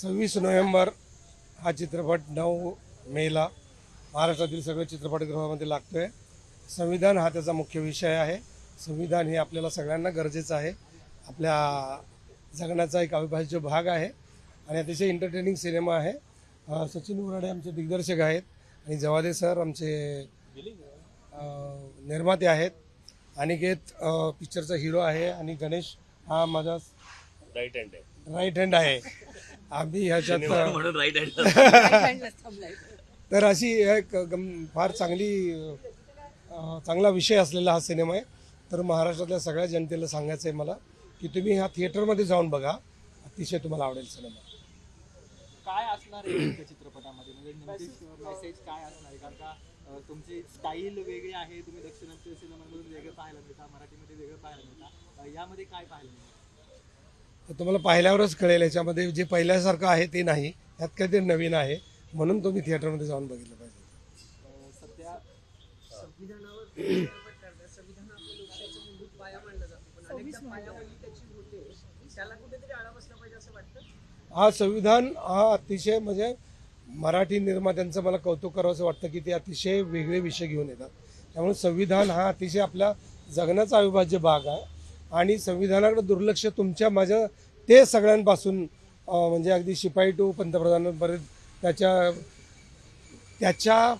सव्वीस नोव्हेंबर हा चित्रपट नऊ मेला महाराष्ट्रातील सगळे चित्रपटगृहामध्ये लागतो आहे संविधान हा त्याचा मुख्य विषय आहे. संविधान हे आपल्याला सगळ्यांना गरजेचं आहे. आपल्या जगण्याचा एक अविभाज्य भाग आहे आणि अतिशय एंटरटेनिंग सिनेमा आहे. सचिन उराडे आमचे दिग्दर्शक आहेत आणि जवादे सर आमचे निर्माते आहेत. अनिकेत पिक्चरचा हिरो आहे आणि गणेश हा माझा राईट हँड आहे. राईट हँड आहे. आम्ही ह्याच्यात तर अशी एक गम- फार चांगली अं, चांगला विषय असलेला हा सिनेमा आहे. तर महाराष्ट्रातल्या सगळ्या जनतेला सांगायचं आहे मला की तुम्ही हा थिएटरमध्ये जाऊन बघा. अतिशय तुम्हाला आवडेल सिनेमा. काय असणार आहे त्या चित्रपटामध्ये? म्हणजे नेमकी मेसेज काय असणार आहे? कारण का अं, तुमची स्टाईल वेगळी आहे. तुम्ही दक्षिणात्य सिनेमामधून वेगळं पाहायला मिळता मराठीमध्ये वेगळं पाहायला मिळता. अं, यामध्ये काय पाहायला मिळतं? तुम्हाला पाहिल्यावरच कळेल याच्यामध्ये जे पहिल्यासारखं आहे ते नाही. यात काहीतरी नवीन आहे. म्हणून तुम्ही थिएटरमध्ये जाऊन बघितलं पाहिजे. सध्या हा संविधान हा अतिशय म्हणजे मराठी निर्मात्यांचं मला कौतुक करावंसं वाटतं की ते अतिशय वेगळे विषय घेऊन येतात. त्यामुळे संविधान हा अतिशय आपल्या जगण्याचा अविभाज्य भाग आहे. आणि संविधानाकडे दुर्लक्ष तुमच्या माझ्या ते सगळ्यांपासून म्हणजे अगदी शिपाई टू पंतप्रधानांपर्यंत त्याच्या त्याच्या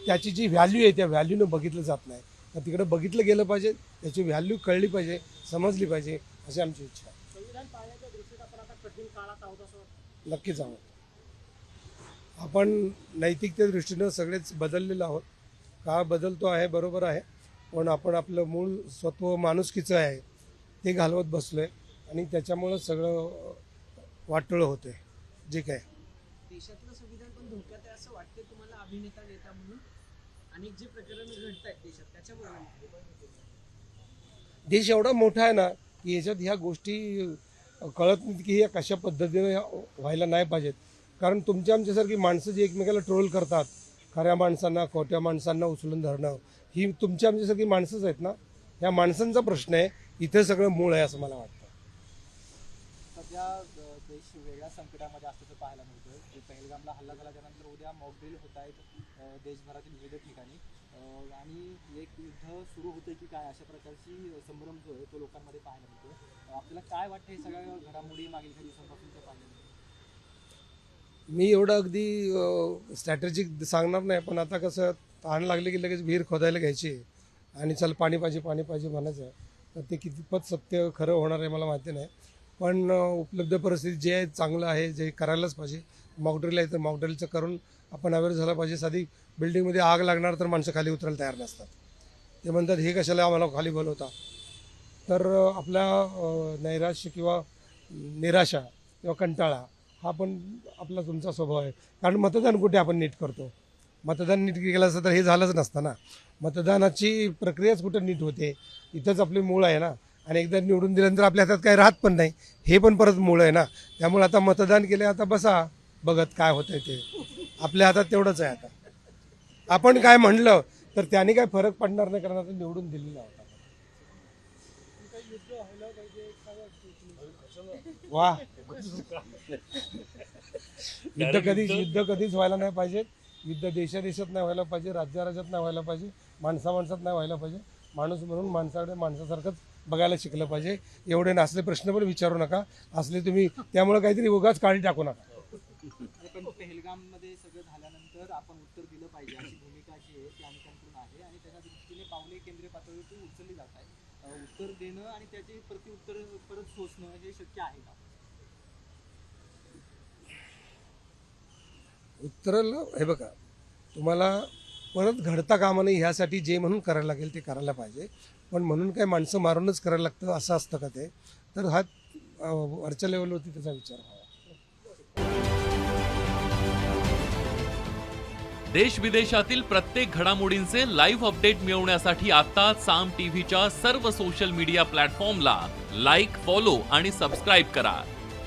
त्याची जी व्हॅल्यू आहे त्या व्हॅल्यूनं बघितलं जात नाही. तर तिकडे बघितलं गेलं पाहिजे त्याची व्हॅल्यू कळली पाहिजे समजली पाहिजे अशी आमची इच्छा आहे. नक्कीच आहोत. आपण नैतिकते दृष्टीनं सगळेच बदललेलो आहोत. काळ बदलतो आहे बरोबर आहे. पण आपण आपलं मूळ स्वत्व माणुसकीचं आहे. ते घालवत बसलोय आणि त्याच्यामुळं सगळं वाटोळं होतंय. जे काय. देशातलं संविधान पण धोक्यात आहे असं वाटते तुम्हाला अभिनेता नेता म्हणून? अनेक जे प्रकरण घडत आहेत देशात त्याच्यामुळे देश एवढा मोठा आहे ना की याच्यात ह्या गोष्टी कळत नाहीत की ह्या कशा पद्धतीने व्हायला नाही पाहिजेत. कारण तुमच्या आमच्यासारखी माणसं जी एकमेकाला ट्रोल करतात खऱ्या माणसांना खोट्या माणसांना उचलून धरणं ही तुमच्या आमच्यासारखी माणसंच आहेत ना. ह्या माणसांचा प्रश्न आहे इथे सगळं मूळ आहे असं मला वाटतं. सध्या देश वेगळ्या संकटामध्ये असल्याचं पाहायला मिळतं की पहलगामला हल्ला झाला त्यानंतर उद्या मॉकड्रिल होत आहेत देशभरातील विविध ठिकाणी. आणि एक युद्ध सुरू होते की काय अशा प्रकारची संभ्रम जो आहे तो लोकांमध्ये पाहायला मिळतो आपल्याला काय वाटतं हे सगळ्या घडामोडी मागील काही दिवसांपासून त्या पाहायला मिळतं मी एवढं अगदी स्ट्रॅटेजिक सांगणार नाही पण आता कसं ताण लागले की लगेच विहीर खोदायला घ्यायची आणि चल पाणी पाहिजे पाणी पाहिजे म्हणायचं. तर ते कितपत सत्य खरं होणार आहे मला माहिती नाही. पण उपलब्ध परिस्थिती जे आहे चांगलं आहे जे करायलाच पाहिजे. मॉकड्रिल आहे तर मॉकड्रिलचं करून आपण अवेअर झालं पाहिजे. साधी बिल्डिंगमध्ये आग लागणार तर माणसं खाली उतरायला तयार नसतात. ते म्हणतात हे कशाला आम्हाला खाली बोलवता? तर आपला आपल्या नैराश्य किंवा निराशा किंवा कंटाळा हा पण आपला तुमचा स्वभाव आहे. कारण मतदान कुठे आपण नीट करतो? मतदान नीट केलं असतं तर हे झालंच नसतं ना. मतदानाची प्रक्रियाच कुठं नीट होते? इथंच आपले मूळ आहे ना. आणि एकदा निवडून दिल्यानंतर आपल्या हातात काही राहत पण नाही. हे पण परत मूळ आहे ना. त्यामुळे आता मतदान केले आता बसा. बघत काय होतंय ते. आपल्या हातात तेवढंच आहे आता. आपण काय म्हणलं तर त्याने काय फरक पडणार नाही कारण आता निवडून दिलेलं होता. वा. युद्ध कधीच युद्ध कधीच व्हायला नाही पाहिजे युद्ध देशादेशात नाही व्हायला पाहिजे राज्याराज्यात नाही व्हायला पाहिजे माणसा माणसात नाही व्हायला पाहिजे. माणूस म्हणून माणसाकडे माणसासारखंच बघायला शिकलं पाहिजे. एवढे नसले प्रश्न पण विचारू नका. असले तुम्ही त्यामुळे काहीतरी उगाच काळी टाकू नका. पण पहलगाममध्ये सगळं झाल्यानंतर आपण उत्तर दिलं पाहिजे अशी भूमिका जी आहे ती अनेकांकडून आहे. आणि त्याच्या दृष्टीने पावले केंद्रीय पातळीवरती उचलली जात आहे उत्तर देणं आणि त्याचे प्रतिउत्तर परत सोसणं हे शक्य आहे का? उत्तराला हे बघा तुम्हाला परत घडता कामा नये ह्यासाठी जे म्हणून करायला लागेल ते करायला पाहिजे. पण म्हणून काय माणसं मारूनच करायला लागतं असं असतं का ते? तर हा वरच्या लेवलवरती त्याचा विचार व्हावा. देश विदेशातील प्रत्येक घडामोडींचे लाईव्ह अपडेट मिळवण्यासाठी आता साम टीव्हीच्या सर्व सोशल मीडिया प्लॅटफॉर्मला लाईक फॉलो आणि सबस्क्राईब करा.